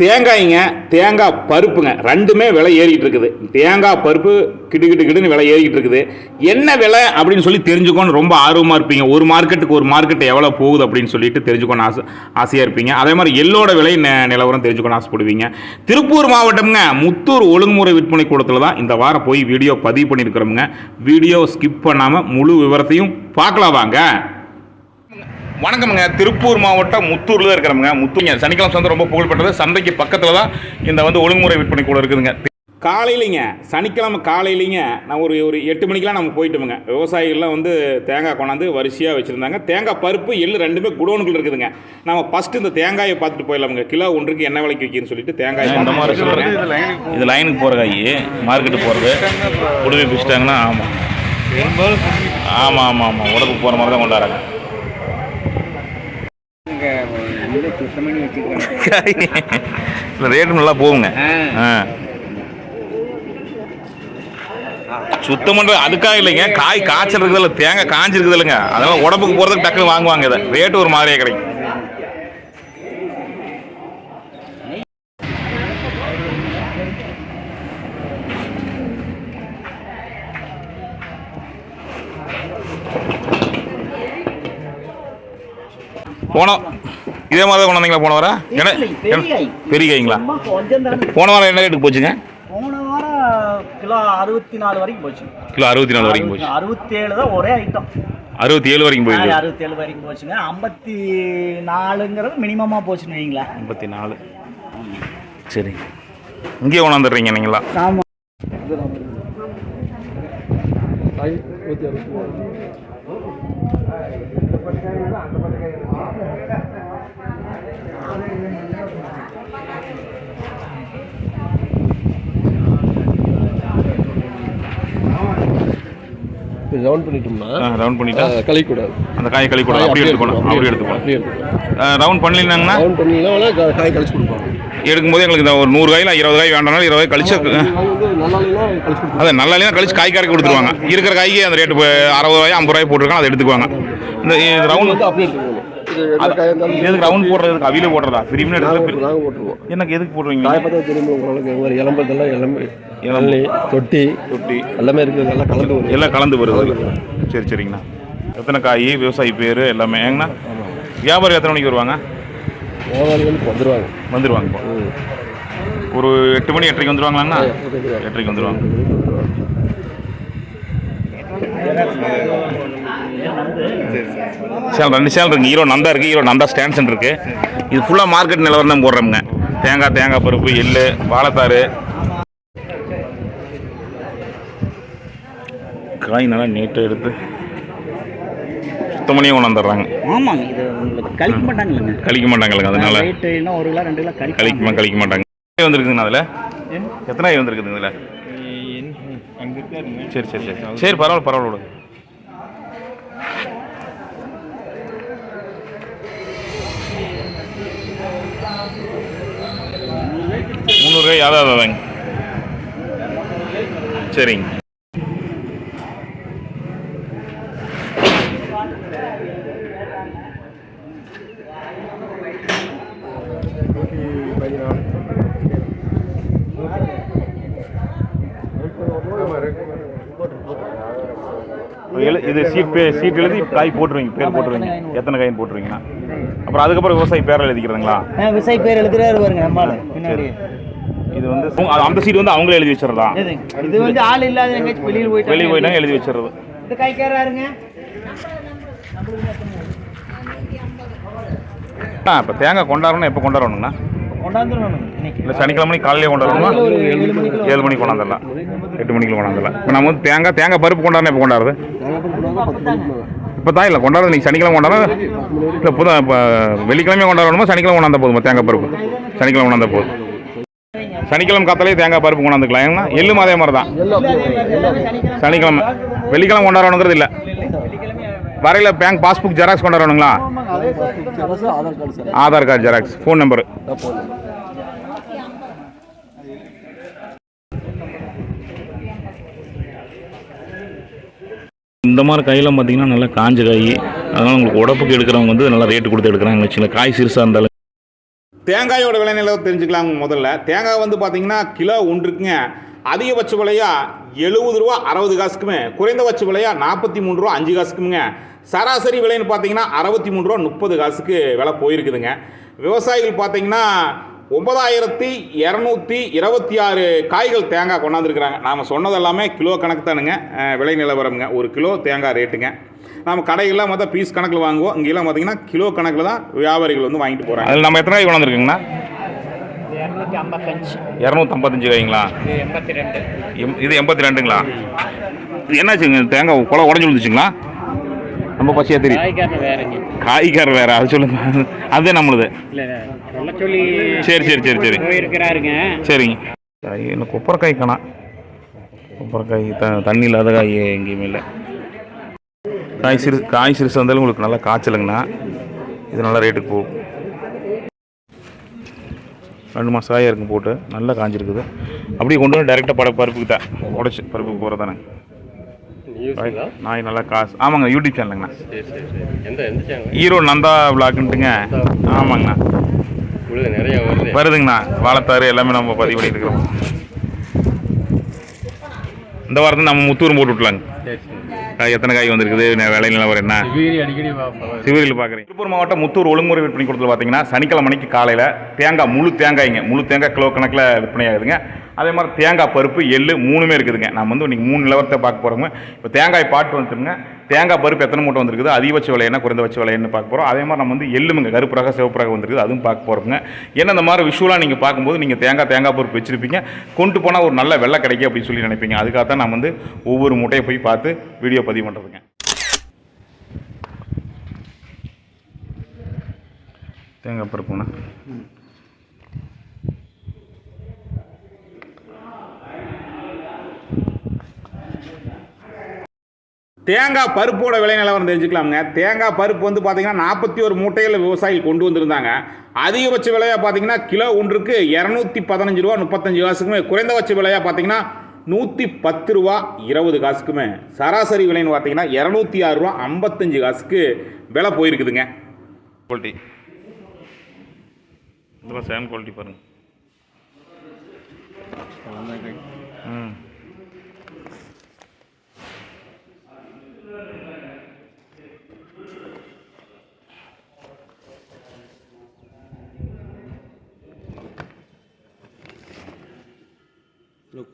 தேங்காய்ங்க தேங்காய் பருப்புங்க ரெண்டுமே விலை ஏறிக்கிட்டு இருக்குது தேங்காய் பருப்பு கிடு கிடு கிடுன்னு விலை ஏறிக்கிட்டு இருக்குது என்ன விலை அப்படின்னு சொல்லி தெரிஞ்சுக்கோன்னு ரொம்ப ஆர்வமாக இருப்பீங்க. ஒரு மார்க்கெட்டுக்கு ஒரு மார்க்கெட் எவ்வளோ போகுது அப்படின்னு சொல்லிட்டு தெரிஞ்சுக்கணும் ஆசை ஆசையாக இருப்பீங்க. அதே மாதிரி எல்லோட விலை ந நிலவரம் தெரிஞ்சுக்கணும் ஆசைப்படுவீங்க. திருப்பூர் மாவட்டம்ங்க முத்தூர் ஒழுங்குமுறை விற்பனை கூடத்தில் தான் இந்த வாரம் போய் வீடியோ பதிவு பண்ணியிருக்கிறோமுங்க. வீடியோ ஸ்கிப் பண்ணாமல் முழு விவரத்தையும் பார்க்கலாம் வாங்க. வணக்கம்ங்க. திருப்பூர் மாவட்டம் முத்தூரில் தான் இருக்கிறோம்ங்க முத்தூங்க சனிக்கிழமை சந்தை ரொம்ப புகழ்பெற்றது. சந்தைக்கு பக்கத்தில் தான் இந்த வந்து ஒழுங்குமுறை விற்பனை கூட இருக்குதுங்க. காலையிலைங்க. சனிக்கிழமை காலையிலைங்க. நான் ஒரு ஒரு எட்டு மணிக்கெலாம் நம்ம போயிட்டோமுங்க. விவசாயிகள்லாம் வந்து தேங்காய் கொண்டாந்து வரிசையாக வச்சுருந்தாங்க. தேங்காய் பருப்பு எள்ளு ரெண்டுமே குடோனுக்குள்ள இருக்குதுங்க. நம்ம ஃபஸ்ட்டு இந்த தேங்காயை பார்த்துட்டு போயிடலாமுங்க. கிலோ ஒன்றுக்கு என்ன விலைக்கு விற்கின்னு சொல்லிட்டு தேங்காய் இந்த மாதிரி சொல்கிறேன் இது லைனுக்கு போகிற காய். மார்க்கெட்டு போகிறது உடம்பு பிடிச்சிட்டாங்கன்னா ஆமாம் ஆமாம் ஆமாம் ஆமாம் உடம்புக்கு போகிற மாதிரி தான் கொண்டாடுறாங்க. ரேட்டு நல்லா போகுங்க. சுத்தம் பண்ணுறது அதுக்காக இல்லைங்க. காய் காய்ச்சல் இருக்குது இல்லை தேங்காய் காய்ச்சிருக்குது இல்லைங்க அதனால உடம்புக்கு போகிறதுக்கு டக்குன்னு வாங்குவாங்க இதை. ரேட்டு ஒரு மாதிரியே கிடைக்கும். போனோம் இதே மாதிரி தான் கொண்டு வந்தீங்களா? போன வாரம்? என்ன? என்ன- பெரிய காய்ங்களா சும்மா கொஞ்சம் தானே. போன வாரம் என்ன ரேட்டுக்கு போச்சுங்க? போன வாரம் கிலோ அறுபத்தி நாலு வரைக்கும் போச்சு. கிலோ அறுபத்தி நாலு வரைக்கும் போச்சு. அறுபத்தி ஏழு தான் ஒரே ஐட்டம் அறுபத்தி ஏழு வரைக்கும் போயிருக்கு அறுபத்தி ஏழு வரைக்கும் போச்சுங்க. ஐம்பத்தி நாலுங்கிறது மினிமமாக போச்சுன்னு வைங்களா ஐம்பத்தி நாலு சரி இங்கேயே கொண்டாந்துடுறீங்க நீங்களா? ஆமாம் ரவுண்ட் பண்ணிட்டோம்னா ரவுண்ட் பண்ணிட்டா? கழிக்கூடாது. அந்த காயை கழி கூட அப்படியே எடுத்துக்கணும் அப்படியே எடுத்துக்கணும் ரவுண்ட் பண்ணலினாங்கன்னா ரவுண்ட் பண்ணீங்கன்னா காய் கழிச்சு கொடுப்பாங்க எடுக்கும்போது எங்களுக்கு இந்த ஒரு நூறு காயில் இருபது காய் வேண்டாம்னாலும் இருபது காய் கழிச்சு அதை நல்லா கழிச்சு காய் கறக்கி கொடுத்துருவாங்க. இருக்கிற காய்க்கு அந்த ரேட்டு அறுபது ரூபாய் ஐம்பது ரூபாய் போட்டிருக்காங்க அதை எடுத்துக்குவாங்க. இந்த ரவுண்ட் வந்து அப்படியே எடுத்துக்கணும். எதுக்கு ரவுண்ட் போடுறதுக்கு அவில போடுறதா? நாங்கள் எடுத்து நாங்கள் போட்டுருவோம் எனக்கு எதுக்கு போடுறீங்க? காய் பார்த்தா தெரியுமா உங்களுக்கு மாதிரி இளம்பதெல்லாம் எல்லாமே இளநி தொட்டி தொட்டி. எல்லாமே இருக்குது எல்லாம் கலந்து வரும் எல்லாம் கலந்து வருது. சரி சரிங்கண்ணா. எத்தனை காய் விவசாயி பேர் எல்லாமே. ஏங்கண்ணா? வியாபாரி எத்தனை மணிக்கு வருவாங்க? வியாபாரி வந்து வந்துடுவாங்க வந்துடுவாங்க ஒரு எட்டு மணி எட்டரைக்கு வந்துடுவாங்களாண்ணா வந்துடுவாங்க. எட்டரைக்கு வந்துடுவாங்க சேனல் ரெண்டு சேனல் இருக்குது ஹீரோ நந்தா இருக்குது ஹீரோ நந்தா ஸ்டாண்ட் சென்டர் இருக்குது இது ஃபுல்லாக மார்க்கெட் நிலவரம் தான் போடுறோமுங்க. தேங்காய் தேங்காய் பருப்பு எள்ளு வாழைத்தாறு. காய் நல்லா நீட்டாக எடுத்து சுத்தம் பண்ணியே கொண்டாந்துடுறாங்க. ஆமாங்க இது உங்களுக்கு கழிக்க மாட்டாங்களேங்க கழிக்க மாட்டாங்களுக்கு அதனால. ஒரு கிலோ ரெண்டு கிலோ கழிக்க கழிக்குமா கழிக்க மாட்டாங்க. வந்துருக்குதுங்க அதில் எத்தனை வந்திருக்குதுங்க இதில்? சரி சரி சரி. சரி பரவாயில்ல பரவாயில்ல விடுங்க முந்நூறுரூவாய் அதான் அதாங்க சரிங்க. இது சீட் சீட் எழுதி காய் போட்டுருவீங்க பேர் போட்டுருவீங்க. எத்தனை காயின் போட்டுருவீங்கன்னா? அப்புறம் அதுக்கப்புறம் விவசாயி பேரில் எழுதிக்கிறதுங்களா? விவசாயி பேர் எழுதுறாரு பாருங்க நம்மால பின்னாடி இது வந்து அந்த சீட் வந்து அவங்களே எழுதி வச்சிடறதா? இது இது வந்து ஆள் இல்லாத எங்கேயாச்சும் வெளியில் போயிட்டு வெளியே போயிட்டாங்க எழுதி வச்சிடுறது. இந்த காய்க்காராருங்க ஆ இப்போ தேங்காய் கொண்டாடணும் எப்போ கொண்டாடணுங்கண்ணா இன்னைக்கு. இல்லை சனிக்கிழமை காலையிலே கொண்டாடணுமா? ஏழு மணிக்கு கொண்டாந்துடலாம். எட்டு மணிக்கு கொண்டாந்துடலாம். இப்போ நம்ம வந்து தேங்காய் தேங்காய் பருப்பு கொண்டாடணும் எப்போ கொண்டாடுறது. இப்போ தான் இல்லை கொண்டாடுறது நீங்கள் சனிக்கிழமை கொண்டாடுறது இல்லை புத இப்போ வெள்ளிக்கிழமை கொண்டாடணுமா? சனிக்கிழமை கொண்டாந்தா போதுமா தேங்காய் பருப்பு? சனிக்கிழமை கொண்டாந்தா போதும். சனிக்கிழமை காத்தாலே தேங்காய் பருப்பு கொண்டாந்துக்கலாம். ஏன்னா எள்ளும் அதே மாதிரி தான் சனிக்கிழமை. வெள்ளிக்கிழமை கொண்டாடணுங்கிறது இல்லை. வரையில் bank passbook xerox கொண்டாடணுங்களா? Aadhaar card xerox phone number இந்த மாதிரி கையில் பார்த்தீங்கன்னா நல்லா காஞ்ச காய். அதனால் உங்களுக்கு உடப்புக்கு எடுக்கிறவங்க வந்து நல்லா ரேட்டு கொடுத்து எடுக்கிறாங்க. வச்சுங்களேன் காய் சிறுசாக இருந்தாலும் தேங்காயோட விலை நிலவை தெரிஞ்சுக்கலாம் முதல்ல. தேங்காய் வந்து பார்த்தீங்கன்னா கிலோ ஒன்றுக்குங்க அதிகபட்ச விலையா எழுபது ரூபா அறுபது காசுக்குமே. குறைந்தபட்ச விலையா நாற்பத்தி மூணு ரூபா அஞ்சு காசுக்குங்க சராசரி விலைன்னு பார்த்தீங்கன்னா அறுபத்தி மூணு ரூபா முப்பது காசுக்கு விலை போயிருக்குதுங்க. விவசாயிகள் பார்த்தீங்கன்னா ஒன்பதாயிரத்தி இரநூத்தி இருபத்தி ஆறு காய்கள் தேங்காய் கொண்டாந்துருக்குறாங்க. நாம் சொன்னது எல்லாமே கிலோ கணக்கு தானுங்க. விலை நிலவரம்ங்க. ஒரு கிலோ தேங்காய் ரேட்டுங்க. நம்ம கடைகள்லாம் பார்த்தா பீஸ் கணக்கில் வாங்குவோம். இங்கெல்லாம் பார்த்தீங்கன்னா கிலோ கணக்கில் தான் வியாபாரிகள் வந்து வாங்கிட்டு போகிறாங்க அதில் நம்ம எத்தனை காய் கொண்டாந்துருக்குங்கண்ணா இரநூத்தி ஐம்பத்தஞ்சு. இரநூத்தம்பத்தஞ்சு காய்ங்களா? இது எண்பத்தி ரெண்டு எம் இது எண்பத்தி ரெண்டுங்களா இது என்னாச்சுங்க தேங்காய் குலை உடஞ்சி விழுந்துச்சுங்களா? ரொம்ப பச்சையாக தெரியும் காய்கறி வேறுங்க. காய்கறி வேற அது சொல்லுங்க. அதே நம்மளுது. இல்லை சரி சரி சரி சரி. சரிங்க. காய் இன்னும் கொப்பரைக்காய் காணா. கொப்பரைக்காய் த தண்ணி இல்லாத காய் எங்கேயுமே இல்லை. காய் சிறு காய் சிறுசு வந்தாலும் உங்களுக்கு நல்லா காய்ச்சலுங்கண்ணா. இது நல்லா ரேட்டுக்கு போகும். ரெண்டு மாதம் காயாக இருக்கும் போட்டு நல்லா காஞ்சிருக்குது. அப்படியே கொண்டு வந்து டேரெக்டாக பட பருப்புக்கு தான். உடச்சி பருப்புக்கு போகிறது தானே நாய் நல்லா காசு ஆமாங்க யூடியூப் சேனலுங்கண்ணா ஈரோடு நந்தா விளாக்குன்ட்டுங்க ஆமாங்கண்ணா. நிறைய வருது. வருதுங்கண்ணா. வாழைத்தாறு எல்லாமே நம்ம பதிவு பண்ணிட்டு இருக்கிறோம். இந்த வாரத்தில் நம்ம முத்தூர் போட்டு விட்லாங்க எத்தனை காய் வந்திருக்குது? விலை நிலவரம் என்ன? சிவரில் பார்க்குறேன் திருப்பூர் மாவட்டம் முத்தூர் ஒழுங்குமுறை விற்பனை கொடுத்துல பார்த்தீங்கன்னா சனிக்கிழமை மணிக்கு காலையில் தேங்காய் முழு தேங்காய்ங்க. முழு தேங்காய் கிலோ கணக்கில் விற்பனை ஆகுதுங்க. அதே மாதிரி தேங்காய் பருப்பு எள்ளு மூணுமே இருக்குதுங்க. நம்ம வந்து இன்னைக்கு மூணு நிலவரத்தை பார்க்க போகிறோங்க இப்போ தேங்காய் பாட்டு வந்துட்டுங்க தேங்காய் பருப்பு எத்தனை மூட்டை வந்திருக்குது? அதிகபட்ச விலை என்ன குறைந்தபட்ச விலை என்ன பார்க்க போகிறோம் அதே மாதிரி நம்ம வந்து எள்ளுமுங்க கருப்புறாக சிவப்புறாக வந்திருக்குது. அதுவும் பார்க்க போகிறோங்க ஏன்னா இந்த மாதிரி விஷுவலாக நீங்கள் பார்க்கும்போது நீங்கள் தேங்காய் தேங்காய் பருப்பு வச்சிருப்பீங்க. கொண்டு போனால் ஒரு நல்ல வெள்ளை கிடைக்கும் அப்படின்னு சொல்லி நினைப்பீங்க. அதுக்காக தான் நான் வந்து ஒவ்வொரு மூட்டையை போய் பார்த்து வீடியோ பதிவு பண்ணுறதுங்க தேங்காய் பருப்புண்ணா தேங்காய் பருப்போட விலை நிலவரம் தெரிஞ்சுக்கலாமுங்க. தேங்காய் பருப்பு வந்து பார்த்தீங்கன்னா நாற்பத்தி ஒரு மூட்டையில் விவசாயிகள் கொண்டு வந்திருந்தாங்க. அதிகபட்ச விலையாக பார்த்தீங்கன்னா கிலோ ஒன்றுக்கு இரநூத்தி பதினஞ்சு ரூபா முப்பத்தஞ்சு காசுக்குமே குறைந்தபட்ச விலையாக பார்த்தீங்கன்னா நூற்றி பத்து ரூபா இருபது காசுக்குமே. சராசரி விலைன்னு பார்த்தீங்கன்னா இரநூத்தி ஆறு ரூபா ஐம்பத்தஞ்சு காசுக்கு விலை போயிருக்குதுங்க. குவாலிட்டி இதெல்லாம் சேம் குவாலிட்டி பாருங்க.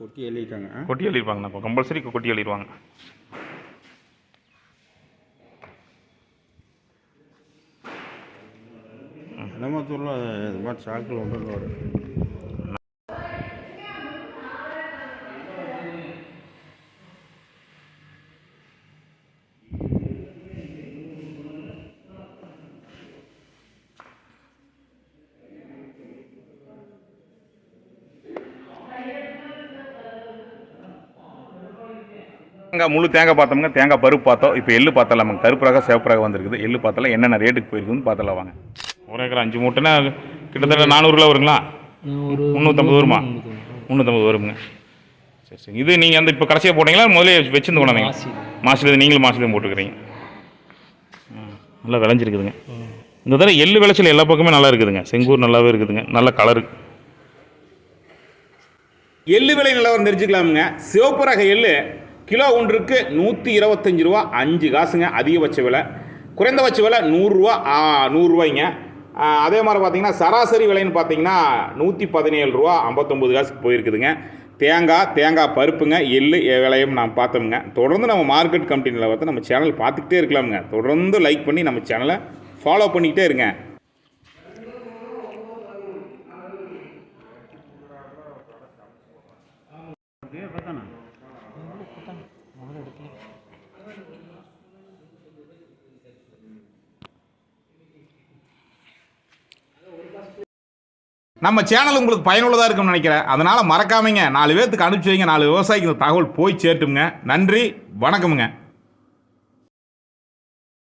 கொட்டி எழுதிட்டாங்க. கொட்டி எழுதிருப்பாங்கண்ணா இப்போ கம்பல்சரி கொட்டி எழுதிருவாங்க. என்னமோ சொல்ல இது மாதிரி சாக்கில் ஒன்று வரும் தேங்காய் முழு தேங்காய் பார்த்தோம்னா தேங்காய் பருப்பு பார்த்தோம். இப்போ எள்ளு பார்த்தலாம் நமக்கு கருப்புறாக சிவப்புறாக வந்திருக்குது. எள்ளு பார்த்தலாம் என்னென்ன ரேட்டுக்கு போயிருக்குன்னு பார்த்தலாம் வாங்க. ஒரு ஏக்கர் அஞ்சு மூட்டைனா கிட்டத்தட்ட நானூறு கிலோ வருங்களா? முந்நூற்றம்பது வருமா? முந்நூற்றம்பது வருங்க. சரி சரி. இது நீங்கள் அந்த இப்போ கடைசியாக போட்டீங்களா? முதல்ல வச்சிருந்து கொண்டாந்தீங்க மாசில் நீங்களும் மாசிலையும் போட்டுக்கிறீங்க. நல்லா விளைஞ்சிருக்குதுங்க. இந்த தடவை எள்ளு விளைச்சல் எல்லா பக்கமே நல்லா இருக்குதுங்க. செங்கூர் நல்லாவே இருக்குதுங்க. நல்ல கலரு எள்ளு விலை நிலவரம் தெரிஞ்சுக்கலாமுங்க. சிவப்பு ரக எள்ளு கிலோ ஒன்றுக்கு நூற்றி இருபத்தஞ்சி ரூபா அஞ்சு காசுங்க அதிகபட்ச விலை. குறைந்தபட்ச விலை நூறுரூவா நூறுரூவாய்ங்க அதே மாதிரி பார்த்தீங்கன்னா சராசரி விலைன்னு பார்த்தீங்கன்னா நூற்றி பதினேழு ரூபா ஐம்பத்தொம்பது காசுக்கு போயிருக்குதுங்க. தேங்காய் தேங்காய் பருப்புங்க எள்ளு விலையும் நான் பார்த்தோமுங்க. தொடர்ந்து நம்ம மார்க்கெட் கம்பெனியில் பார்த்து நம்ம சேனல் பார்த்துக்கிட்டே இருக்கலாமுங்க. தொடர்ந்து லைக் பண்ணி நம்ம சேனலை ஃபாலோ பண்ணிக்கிட்டே இருங்க. நம்ம சேனல் உங்களுக்கு பயனுள்ளதாக இருக்கும்னு நினைக்கிறேன். அதனால் மறக்காமங்க. நாலு பேர்த்துக்கு அனுப்பிச்சி வைங்க. நாலு விவசாயிக்கு இந்த தகவல் போய் சேட்டுங்க நன்றி. வணக்கமுங்க.